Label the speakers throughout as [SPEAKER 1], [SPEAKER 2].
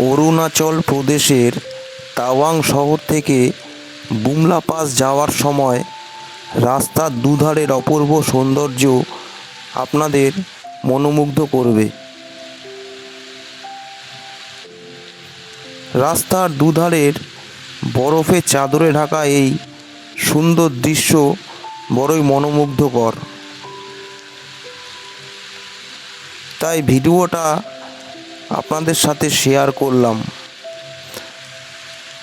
[SPEAKER 1] অরুণাচল প্রদেশের তাওয়াং শহর থেকে বুমলা পাস যাওয়ার সময় রাস্তার দুধারের অপূর্ব সৌন্দর্য আপনাদের মনোমুগ্ধ করবে। রাস্তার দুধারের বরফে চাদরে ঢাকা এই সুন্দর দৃশ্য বড়ই মনোমুগ্ধকর। তাই ভিডিওটা আপনাদের সাথে শেয়ার করলাম।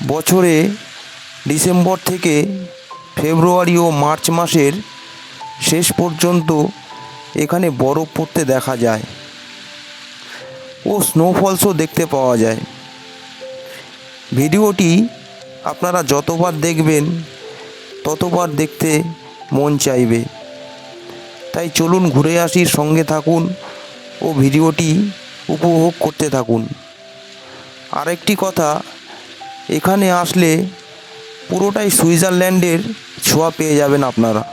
[SPEAKER 1] বছরে ডিসেম্বর থেকে ফেব্রুয়ারি ও মার্চ মাসের শেষ পর্যন্ত এখানে বরফ পড়তে দেখা যায় ও স্নোফলসও দেখতে পাওয়া যায়। ভিডিওটি আপনারা যতবার দেখবেন, ততবার দেখতে মন চাইবে। তাই চলুন ঘুরে আসি, সঙ্গে থাকুন ও ভিডিওটি উপভোগ করতে থাকুন। আরেকটি কথা, এখানে আসলে পুরোটাই সুইজারল্যান্ডের ছোঁয়া পেয়ে যাবেন আপনারা।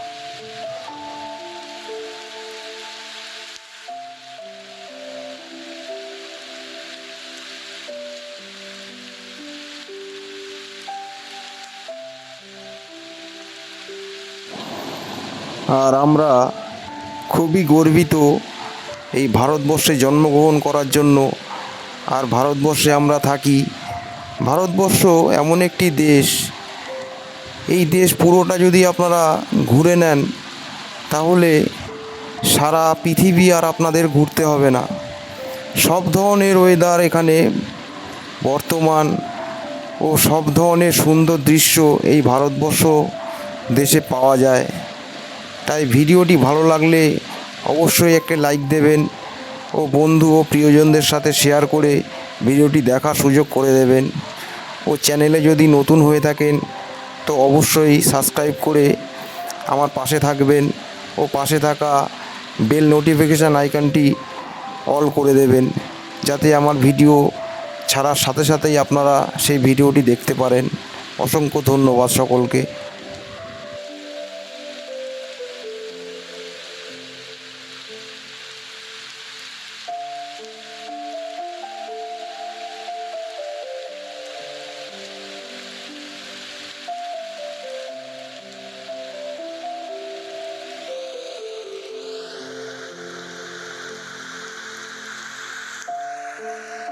[SPEAKER 1] আর আমরা খুবই গর্বিত এই ভারতবর্ষে জন্মগ্রহণ করার জন্য আর ভারতবর্ষে আমরা থাকি। ভারতবর্ষ এমন একটি দেশ। এই দেশ পুরোটা যদি আপনারা ঘুরে নেন, তাহলে সারা পৃথিবী আর আপনাদের ঘুরতে হবে না। সব ধরনের ওয়েদার এখানে বর্তমান ও সব ধরনের সুন্দর দৃশ্য এই ভারতবর্ষ দেশে পাওয়া যায়। তাই ভিডিওটি ভালো লাগলে অবশ্যই একটা লাইক দেবেন ও বন্ধু ও প্রিয়জনদের সাথে শেয়ার করে ভিডিওটি দেখার সুযোগ করে দেবেন। ও চ্যানেলে যদি নতুন হয়ে থাকেন, তো অবশ্যই সাবস্ক্রাইব করে আমার পাশে থাকবেন। ও পাশে থাকা বেল নোটিফিকেশান আইকনটি অল করে দেবেন, যাতে আমার ভিডিও ছাড়ার সাথে সাথেই আপনারা সেই ভিডিওটি দেখতে পারেন। অসংখ্য ধন্যবাদ সকলকে। Música